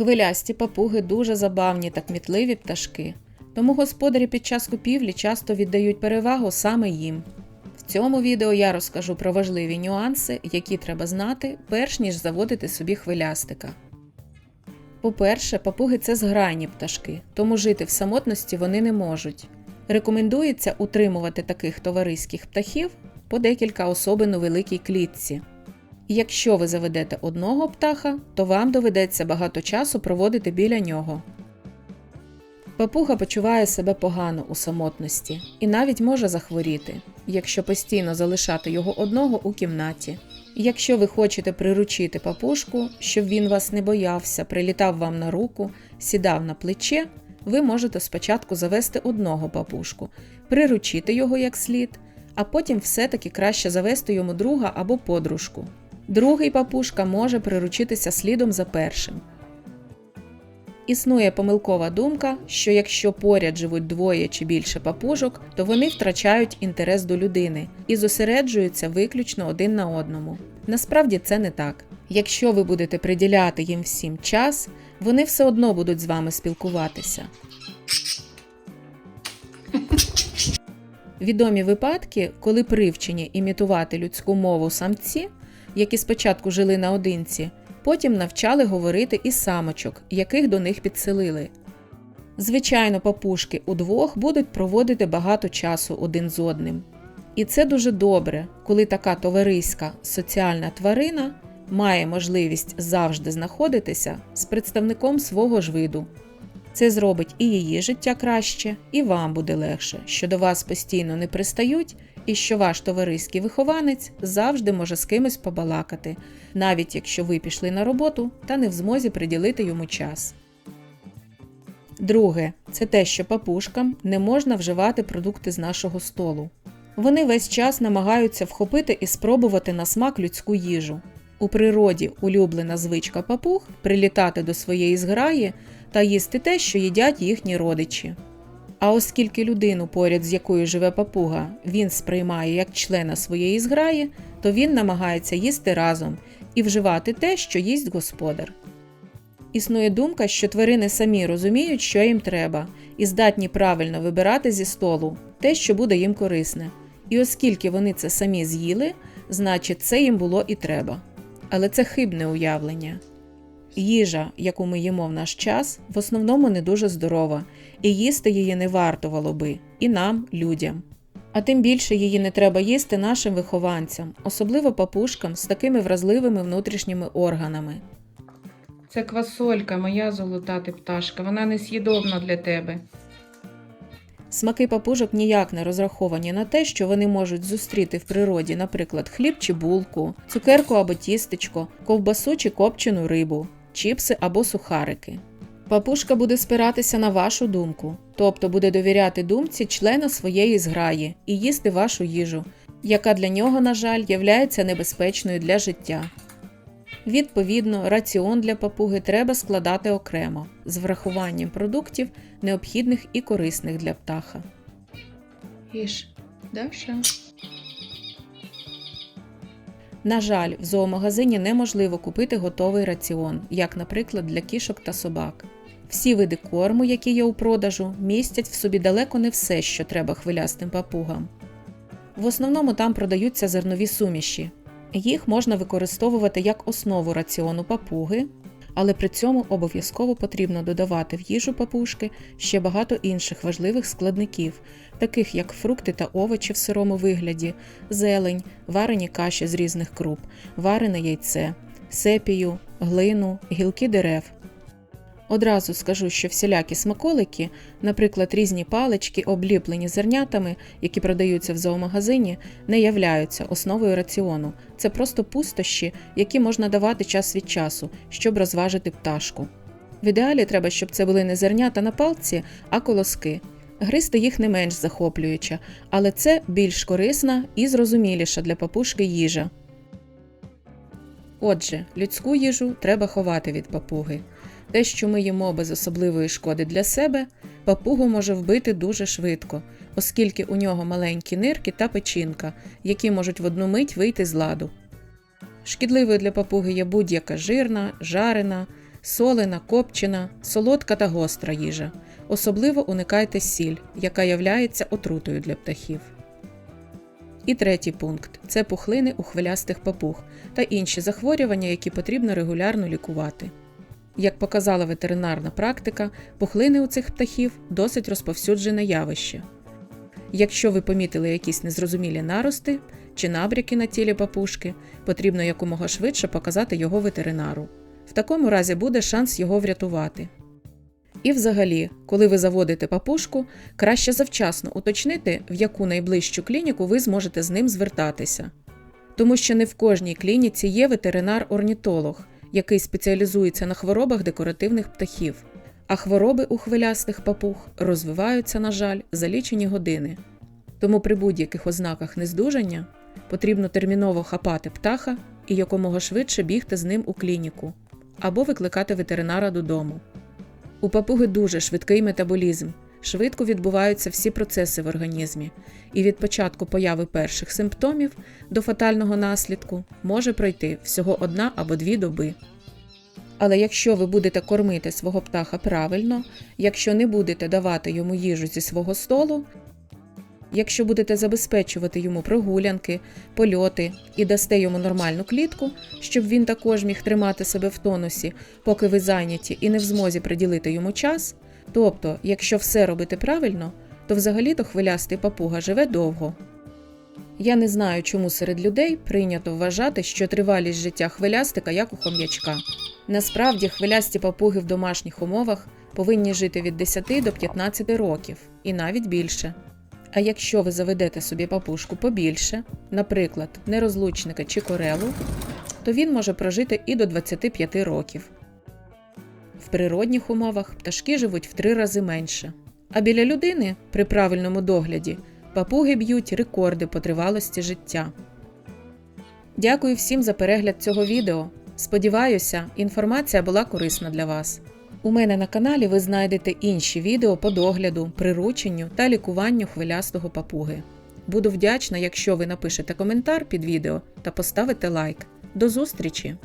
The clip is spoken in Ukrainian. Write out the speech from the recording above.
Хвилясті папуги дуже забавні та кмітливі пташки, тому господарі під час купівлі часто віддають перевагу саме їм. В цьому відео я розкажу про важливі нюанси, які треба знати, перш ніж заводити собі хвилястика. По-перше, папуги це зграйні пташки, тому жити в самотності вони не можуть. Рекомендується утримувати таких товариських птахів по декілька особин у великій клітці. Якщо ви заведете одного птаха, то вам доведеться багато часу проводити біля нього. Папуга почуває себе погано у самотності і навіть може захворіти, якщо постійно залишати його одного у кімнаті. Якщо ви хочете приручити папушку, щоб він вас не боявся, прилітав вам на руку, сідав на плече, ви можете спочатку завести одного папушку, приручити його як слід, а потім все-таки краще завести йому друга або подружку. Другий папушка може приручитися слідом за першим. Існує помилкова думка, що якщо поряд живуть двоє чи більше папужок, то вони втрачають інтерес до людини і зосереджуються виключно один на одному. Насправді це не так. Якщо ви будете приділяти їм всім час, вони все одно будуть з вами спілкуватися. Відомі випадки, коли привчені імітувати людську мову самці, які спочатку жили наодинці, потім навчали говорити і самочок, яких до них підселили. Звичайно, папушки удвох будуть проводити багато часу один з одним. І це дуже добре, коли така товариська соціальна тварина має можливість завжди знаходитися з представником свого ж виду. Це зробить і її життя краще, і вам буде легше, що до вас постійно не пристають, і що ваш товариський вихованець завжди може з кимось побалакати, навіть якщо ви пішли на роботу та не в змозі приділити йому час. Друге, це те, що папушкам не можна вживати продукти з нашого столу. Вони весь час намагаються вхопити і спробувати на смак людську їжу. У природі улюблена звичка папуг прилітати до своєї зграї та їсти те, що їдять їхні родичі. А оскільки людину, поряд з якою живе папуга, він сприймає як члена своєї зграї, то він намагається їсти разом і вживати те, що їсть господар. Існує думка, що тварини самі розуміють, що їм треба, і здатні правильно вибирати зі столу те, що буде їм корисне. І оскільки вони це самі з'їли, значить це їм було і треба. Але це хибне уявлення. Їжа, яку ми їмо в наш час, в основному не дуже здорова, і їсти її не вартувало би і нам, людям. А тим більше її не треба їсти нашим вихованцям, особливо папушкам з такими вразливими внутрішніми органами. Це квасолька, моя золота ти пташка, вона несъїдобна для тебе. Смаки папужок ніяк не розраховані на те, що вони можуть зустріти в природі, наприклад, хліб чи булку, цукерку або тістечко, ковбасу чи копчену рибу, чіпси або сухарики. Папушка буде спиратися на вашу думку, тобто буде довіряти думці члена своєї зграї і їсти вашу їжу, яка для нього, на жаль, являється небезпечною для життя. Відповідно, раціон для папуги треба складати окремо з врахуванням продуктів, необхідних і корисних для птаха. Їж, Даша. На жаль, в зоомагазині неможливо купити готовий раціон, як, наприклад, для кішок та собак. Всі види корму, які є у продажу, містять в собі далеко не все, що треба хвилястим папугам. В основному там продаються зернові суміші. Їх можна використовувати як основу раціону папуги, але при цьому обов'язково потрібно додавати в їжу папушки ще багато інших важливих складників, таких як фрукти та овочі в сирому вигляді, зелень, варені каші з різних круп, варене яйце, сепію, глину, гілки дерев. Одразу скажу, що всілякі смаколики, наприклад, різні палички, обліплені зернятами, які продаються в зоомагазині, не являються основою раціону. Це просто пустощі, які можна давати час від часу, щоб розважити пташку. В ідеалі треба, щоб це були не зернята на палці, а колоски. Гристи їх не менш захоплююча, але це більш корисна і зрозуміліша для папушки їжа. Отже, людську їжу треба ховати від папуги. Те, що ми їмо без особливої шкоди для себе, папугу може вбити дуже швидко, оскільки у нього маленькі нирки та печінка, які можуть в одну мить вийти з ладу. Шкідливою для папуги є будь-яка жирна, жарена, солена, копчена, солодка та гостра їжа. Особливо уникайте сіль, яка являється отрутою для птахів. І третій пункт це пухлини у хвилястих папуг та інші захворювання, які потрібно регулярно лікувати. Як показала ветеринарна практика, пухлини у цих птахів досить розповсюджене явище. Якщо ви помітили якісь незрозумілі нарости чи набряки на тілі папушки, потрібно якомога швидше показати його ветеринару. В такому разі буде шанс його врятувати. І взагалі, коли ви заводите папушку, краще завчасно уточнити, в яку найближчу клініку ви зможете з ним звертатися. Тому що не в кожній клініці є ветеринар-орнітолог, який спеціалізується на хворобах декоративних птахів, а хвороби у хвилястих папуг розвиваються, на жаль, за лічені години. Тому при будь-яких ознаках нездужання потрібно терміново хапати птаха і якомога швидше бігти з ним у клініку або викликати ветеринара додому. У папуги дуже швидкий метаболізм, швидко відбуваються всі процеси в організмі, і від початку появи перших симптомів до фатального наслідку може пройти всього одна або дві доби. Але якщо ви будете кормити свого птаха правильно, якщо не будете давати йому їжу зі свого столу, якщо будете забезпечувати йому прогулянки, польоти і дасте йому нормальну клітку, щоб він також міг тримати себе в тонусі, поки ви зайняті і не в змозі приділити йому час, тобто, якщо все робити правильно, то взагалі-то хвилястий папуга живе довго. Я не знаю, чому серед людей прийнято вважати, що тривалість життя хвилястика як у хом'ячка. Насправді, хвилясті папуги в домашніх умовах повинні жити від 10 до 15 років і навіть більше. А якщо ви заведете собі папушку побільше, наприклад, нерозлучника чи корелу, то він може прожити і до 25 років. Природних умовах пташки живуть в три рази менше. А біля людини при правильному догляді папуги б'ють рекорди по тривалості життя. Дякую всім за перегляд цього відео. Сподіваюся, інформація була корисна для вас. У мене на каналі ви знайдете інші відео по догляду, прирученню та лікуванню хвилястого папуги. Буду вдячна, якщо ви напишете коментар під відео та поставите лайк. До зустрічі!